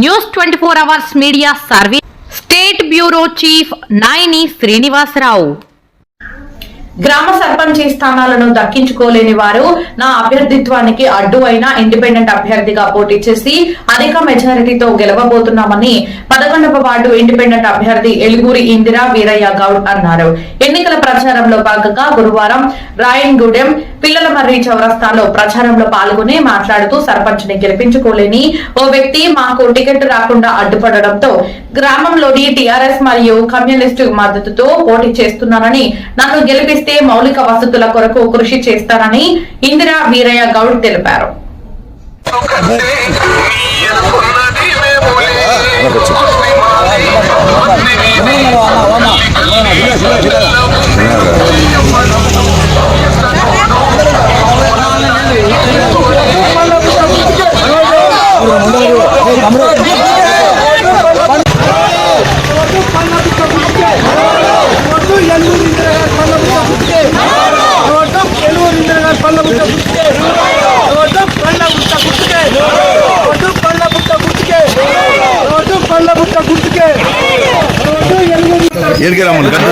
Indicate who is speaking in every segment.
Speaker 1: News twenty four hours media service. State bureau chief Nayani Srinivasarao.
Speaker 2: గ్రామ సర్పంచ్ స్థానాలను దక్కించుకోలేని వారు నా అభ్యర్థిత్వానికి అడ్డు అయిన ఇండిపెండెంట్ అభ్యర్థిగా పోటీ చేసి అధిక మెజారిటీతో గెలవబోతున్నామని పదకొండవ వార్డు ఇండిపెండెంట్ అభ్యర్థి ఎలుగురి ఇందిరా వీరయ్య గౌడ్ అన్నారు. ఎన్నికల ప్రచారంలో భాగంగా గురువారం రాయన్గూడెం పిల్లల మర్రి చౌరస్తాలో ప్రచారంలో పాల్గొని మాట్లాడుతూ సర్పంచ్ని గెలిపించుకోలేని ఓ వ్యక్తి మాకు టికెట్ రాకుండా అడ్డుపడడంతో గ్రామంలోని టీఆర్ఎస్ మరియు కమ్యూనిస్టు మద్దతుతో పోటీ చేస్తున్నానని నన్ను గెలిపిస్తే మౌలిక వసతుల కొరకు కృషి చేస్తానని ఇందిరా వీరయ్య గౌడ్ తెలిపారు.
Speaker 3: let me get
Speaker 4: out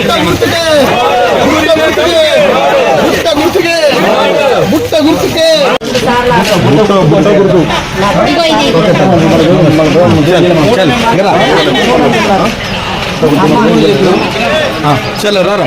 Speaker 4: ముట్ట గుర్తుకే ముట్ట
Speaker 5: గుర్తుకే ముట్ట గుర్తుకే ముట్ట గుర్తుకే
Speaker 4: ముట్ట ముట్ట గుర్తు
Speaker 3: చలో రారా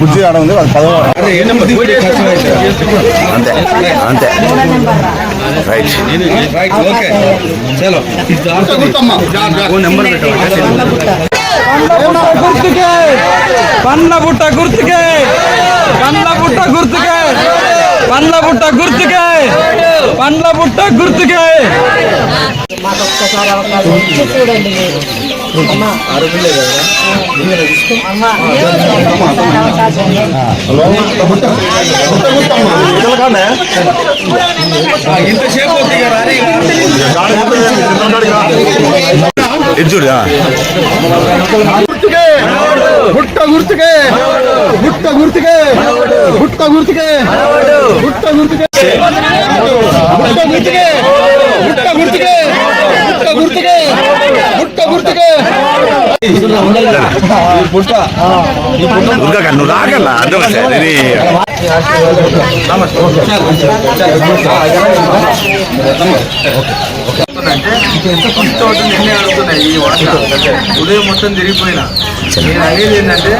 Speaker 3: బుద్ధి ఆడ ఉంది అంతే అంతే రైట్
Speaker 5: ఓకే చలో
Speaker 3: నెంబర్ పెట్టాలి
Speaker 4: గుర్తుకే. కన్న బుట్ట గుర్తుకే. కన్న బుట్ట గుర్తుకే. పండ్ల బుట్ట గుర్తుకాయ పండ్ల బుట్ట
Speaker 3: గుర్తుకాయ చూడా
Speaker 4: గుర్తుకే. గుట్ట గుర్తుకే. గుట్ట గుర్తుకే. గుట్ట గుర్తుకే. గుట్ట గుర్తుకే. గుట్ట గుర్తుకే. గుట్ట గుర్తుకే. గుట్ట గుర్తుకే. గుట్ట గుర్తుకే.
Speaker 3: పుట్ట నువ్వు రాగల అర్థం
Speaker 6: ఉదయం మొత్తం తిరిగిపోయినా నేను అడిగేది ఏంటంటే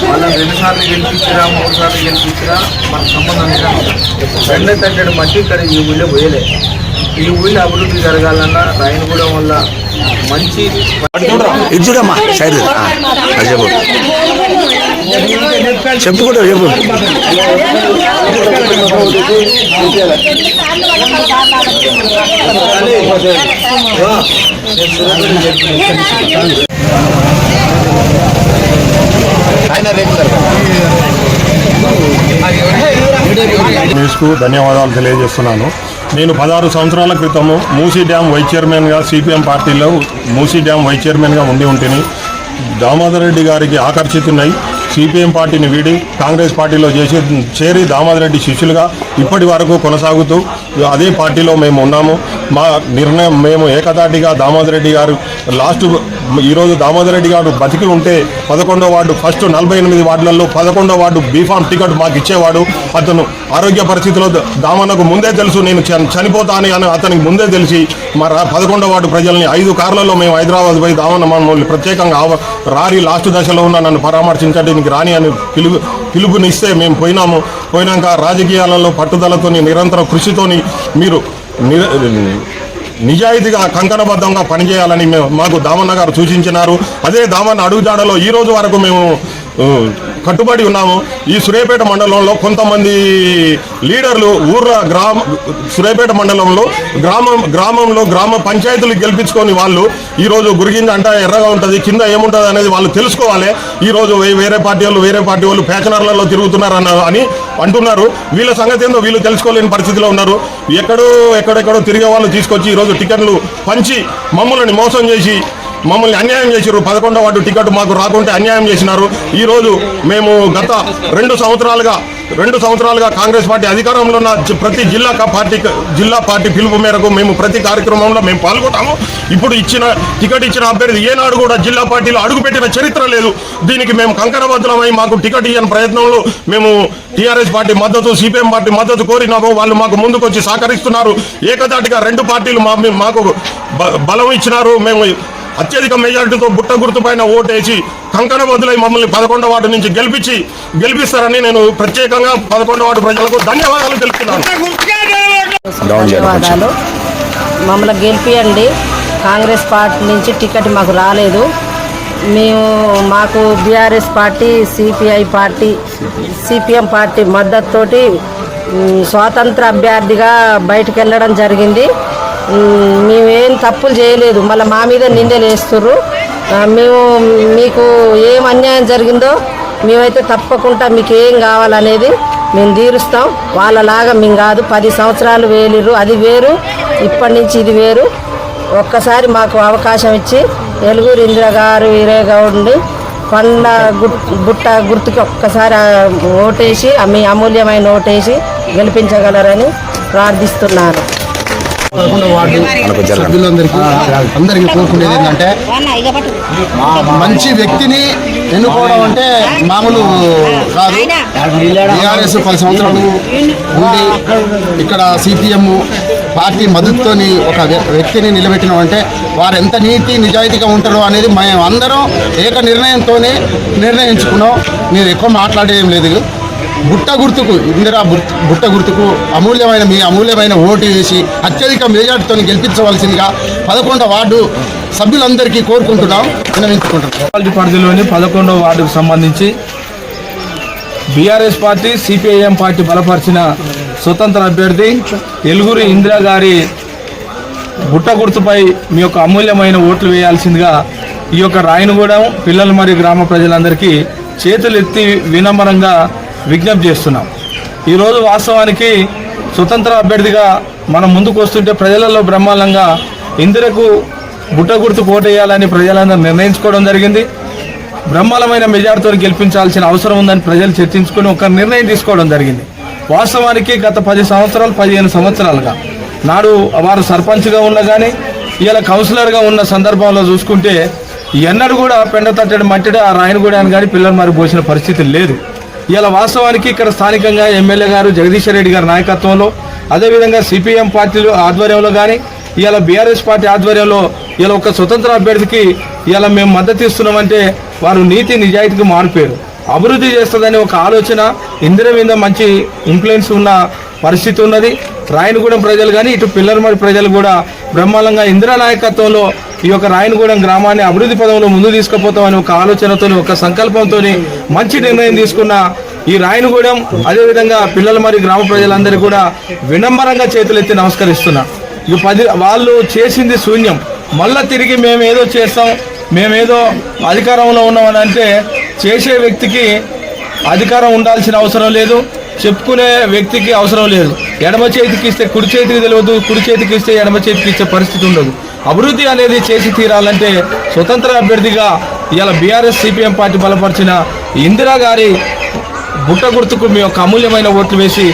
Speaker 6: వాళ్ళని రెండు సార్లు గెలిపించిరా మూడు సార్లు గెలిపించిరా మనకు సంబంధం రెండే తగ్గడు మట్టి ఇక్కడ ఈ ఊళ్ళో పోయలే. ఈ ఊళ్ళో అభివృద్ధి జరగాలన్నా రాయనగూడెం వల్ల మంచి
Speaker 3: ఇది చూడమ్మా సైడ్ చెప్పు. చెప్పు కూడా చెప్పు.
Speaker 7: న్యూస్కు ధన్యవాదాలు తెలియజేస్తున్నాను. నేను పదహారు సంవత్సరాల క్రితము మూసీ డ్యామ్ వైస్ చైర్మన్గా సిపిఎం పార్టీలో మూసీ డ్యామ్ వైస్ చైర్మన్గా ఉండి ఉంటేని. దామోదర్ రెడ్డి గారికి ఆకర్షితున్నాయి సిపిఎం పార్టీని వీడి కాంగ్రెస్ పార్టీలో చేసి చేరి దామోదరెడ్డి శిష్యులుగా ఇప్పటి వరకు కొనసాగుతూ అదే పార్టీలో మేము ఉన్నాము. మా నిర్ణయం మేము ఏకతాటిగా దామోదర్ రెడ్డి గారు లాస్ట్ ఈరోజు దామోదర్ రెడ్డి గారు బతికి ఉంటే పదకొండో వార్డు ఫస్ట్ నలభై ఎనిమిది వార్డులలో పదకొండో వార్డు బీఫామ్ టికెట్ మాకు ఇచ్చేవాడు. అతను ఆరోగ్య పరిస్థితిలో దామన్నకు ముందే తెలుసు నేను చని- చనిపోతాను అని అతనికి ముందే తెలిసి మా పదకొండో వార్డు ప్రజల్ని ఐదు కార్లలో మేము హైదరాబాద్ పోయి దామన్న మమ్మల్ని ప్రత్యేకంగా రారి లాస్ట్ దశలో ఉన్న నన్ను పరామర్శించండి నీకు రాని అని పిలుపు పిలుపునిస్తే మేము పోయినాము. పోయినాక రాజకీయాలలో పట్టుదలతోని నిరంతర కృషితోని మీరు నిజాయితీగా కంకణబద్ధంగా పనిచేయాలని మేము మాకు దామన్న గారు సూచించినారు. అదే దామన్న అడుగుజాడలో ఈ రోజు వరకు మేము కట్టుబడి ఉన్నాము. ఈ సురేపేట మండలంలో కొంతమంది లీడర్లు ఊర్ల గ్రామ సురేపేట మండలంలో గ్రామం గ్రామంలో గ్రామ పంచాయతీలు గెలిపించుకొని వాళ్ళు ఈరోజు గురిగింజ అంట ఎర్రగా ఉంటుంది కింద ఏముంటుంది అనేది వాళ్ళు తెలుసుకోవాలి. ఈరోజు వేరే పార్టీ వాళ్ళు వేరే పార్టీ వాళ్ళు పేచనర్లలో తిరుగుతున్నారు అని అంటున్నారు. వీళ్ళ సంగతి ఏందో వీళ్ళు తెలుసుకోలేని పరిస్థితిలో ఉన్నారు. ఎక్కడో ఎక్కడెక్కడో తిరిగే వాళ్ళు తీసుకొచ్చి ఈరోజు టికెట్లు పంచి మమ్మల్ని మోసం చేసి మమ్మల్ని అన్యాయం చేశారు పదకొండవ వార్డు టికెట్ మాకు రాకుంటే అన్యాయం చేసినారు. ఈరోజు మేము గత రెండు సంవత్సరాలుగా రెండు సంవత్సరాలుగా కాంగ్రెస్ పార్టీ అధికారంలో ఉన్న ప్రతి జిల్లా కా- పార్టీ జిల్లా పార్టీ పిలుపు మేరకు మేము ప్రతి కార్యక్రమంలో మేము పాల్గొంటాము. ఇప్పుడు ఇచ్చిన టికెట్ ఇచ్చిన అభ్యర్థి ఏనాడు కూడా జిల్లా పార్టీలో అడుగుపెట్టిన చరిత్ర లేదు. దీనికి మేము కంకణబద్ధమై మాకు టికెట్ ఇవ్వని ప్రయత్నంలో మేము టీఆర్ఎస్ పార్టీ మద్దతు సిపిఎం పార్టీ మద్దతు కోరినాము. వాళ్ళు మాకు ముందుకొచ్చి సహకరిస్తున్నారు. ఏకదాటిగా రెండు పార్టీలు మా మాకు బలం ఇచ్చినారు. మేము అత్యధిక మెజారిటీతో బుట్ట గుర్తు పైన ఓటేసి కంకణ బదులై మమ్మల్ని పదకొండవ వార్డు నుంచి గెలిపించి గెలిపిస్తారని నేను ప్రత్యేకంగా పదకొండవ వార్డు ప్రజలకు ధన్యవాదాలు తెలుపుతున్నాను.
Speaker 8: ధన్యవాదాలు. మమ్మల్ని గెలిపియండి. కాంగ్రెస్ పార్టీ నుంచి టికెట్ మాకు రాలేదు. మేము మాకు BRS party CPI party CPM party మద్దతుతోటి స్వాతంత్ర అభ్యర్థిగా బయటకు వెళ్ళడం జరిగింది. మేమేం తప్పులు చేయలేదు. మళ్ళీ మా మీద నిందలు వేస్తుర్రు మేము మీకు ఏం అన్యాయం జరిగిందో మేమైతే తప్పకుండా మీకు ఏం కావాలనేది మేము తీరుస్తాం. వాళ్ళలాగా మేము కాదు. పది సంవత్సరాలు వేలిరు అది వేరు. ఇప్పటి నుంచి ఇది వేరు. ఒక్కసారి మాకు అవకాశం ఇచ్చి ఎలుగురు ఇందిర గారు వీరేగౌడ్ని పండ్ల గుట్ గుట్ట గుర్తుకి ఒక్కసారి ఓటేసి ఆ మీ అమూల్యమైన ఓటేసి గెలిపించగలరని ప్రార్థిస్తున్నాను.
Speaker 4: పదకొండవ వార్డు సభ్యులందరికీ అందరికీ కోరుకునేది ఏంటంటే మంచి వ్యక్తిని ఎన్నుకోవడం అంటే మామూలు కాదు. టీఆర్ఎస్ పది సంవత్సరాలు ఉండి ఇక్కడ సిపిఎం పార్టీ మద్దతుతోని ఒక వ్య- వ్యక్తిని నిలబెట్టినాం అంటే వారు ఎంత నీతి నిజాయితీగా ఉంటారో అనేది మేము అందరం ఏక నిర్ణయంతోనే నిర్ణయించుకున్నాం. మీరు ఎక్కువ మాట్లాడేం లేదు. బుట్ట గుర్తుకు ఇందిరా బుట్ట గుర్తుకు అమూల్యమైన మీ అమూల్యమైన ఓటు వేసి అత్యధిక మెజార్టీతో గెలిపించవలసిందిగా పదకొండవ వార్డు సభ్యులందరికీ కోరుకుంటున్నాం
Speaker 5: విన్నవించుకుంటున్నాం పరిధిలోని పదకొండవ వార్డుకు సంబంధించి బీఆర్ఎస్ పార్టీ సిపిఐఎం పార్టీ బలపరిచిన స్వతంత్ర అభ్యర్థి ఎలుగురు ఇందిరా గారి బుట్ట గుర్తుపై మీ యొక్క అమూల్యమైన ఓట్లు వేయాల్సిందిగా ఈ యొక్క రాయనగూడెం పిల్లలు మరియు గ్రామ ప్రజలందరికీ చేతులు ఎత్తి వినమ్రంగా విజ్ఞప్తి చేస్తున్నాం. ఈరోజు వాస్తవానికి స్వతంత్ర అభ్యర్థిగా మనం ముందుకు వస్తుంటే ప్రజలలో బ్రహ్మాండంగా ఇందిరకు బుట్ట గుర్తు కోటేయాలని ప్రజలందరూ నిర్ణయించుకోవడం జరిగింది. బ్రహ్మాండమైన మెజార్టీతో గెలిపించాల్సిన అవసరం ఉందని ప్రజలు చర్చించుకుని ఒక నిర్ణయం తీసుకోవడం జరిగింది. వాస్తవానికి గత పది సంవత్సరాలు పదిహేను సంవత్సరాలుగా నాడు వారు సర్పంచ్గా ఉన్న కానీ ఇలా కౌన్సిలర్గా ఉన్న సందర్భంలో చూసుకుంటే ఎన్నడూ కూడా పెండ తట్టడి మట్టిడే ఆ రాయనగూడని కానీ పిల్లలు మరి పోసిన పరిస్థితి లేదు. ఇలా వాస్తవానికి ఇక్కడ స్థానికంగా ఎమ్మెల్యే గారు జగదీశ్వర్ రెడ్డి గారి నాయకత్వంలో అదేవిధంగా సిపిఎం పార్టీలు ఆధ్వర్యంలో కానీ ఇలా బీఆర్ఎస్ పార్టీ ఆధ్వర్యంలో ఇలా ఒక స్వతంత్ర అభ్యర్థికి ఇలా మేము మద్దతు ఇస్తున్నామంటే వారు నీతి నిజాయితీకి మారిపోయారు అభివృద్ధి చేస్తుందని ఒక ఆలోచన ఇందిర మీద మంచి ఇన్ఫ్లుయెన్స్ ఉన్న పరిస్థితి ఉన్నది. రాయనగూడెం ప్రజలు కానీ ఇటు పిల్లరమరి ప్రజలు కూడా బ్రహ్మాండంగా ఇందిరా నాయకత్వంలో ఈ యొక్క రాయనగూడెం గ్రామాన్ని అభివృద్ధి పదంలో ముందు తీసుకుపోతామని ఒక ఆలోచనతో ఒక సంకల్పంతో మంచి నిర్ణయం తీసుకున్న ఈ రాయనగూడెం అదేవిధంగా పిల్లల మరి గ్రామ ప్రజలందరూ కూడా వినమ్రంగా చేతులెత్తి నమస్కరిస్తున్నా. ఇక పది వాళ్ళు చేసింది శూన్యం. మళ్ళా తిరిగి మేమేదో చేస్తాం మేమేదో అధికారంలో ఉన్నామని అంటే చేసే వ్యక్తికి అధికారం ఉండాల్సిన అవసరం లేదు. చెప్పుకునే వ్యక్తికి అవసరం లేదు. ఎడమ చేతికి ఇస్తే కుడి చేతికి తెలియదు కుడి చేతికి ఇస్తే ఎడమ చేతికి ఇచ్చే పరిస్థితి ఉండదు. అభివృద్ధి అనేది చేసి తీరాలంటే స్వతంత్ర అభ్యర్థిగా ఇవాళ బీఆర్ఎస్ సిపిఎం పార్టీ బలపరిచిన ఇందిరా గారి బుట్ట గుర్తుకు మీ యొక్క అమూల్యమైన ఓట్లు వేసి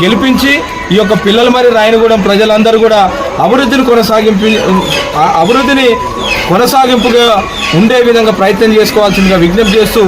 Speaker 5: గెలిపించి ఈ యొక్క పిల్లలు మరి రాయనగూడెం ప్రజలందరూ కూడా అభివృద్ధిని కొనసాగింపు అభివృద్ధిని కొనసాగింపుగా ఉండే విధంగా ప్రయత్నం చేసుకోవాల్సిందిగా విజ్ఞప్తి చేస్తూ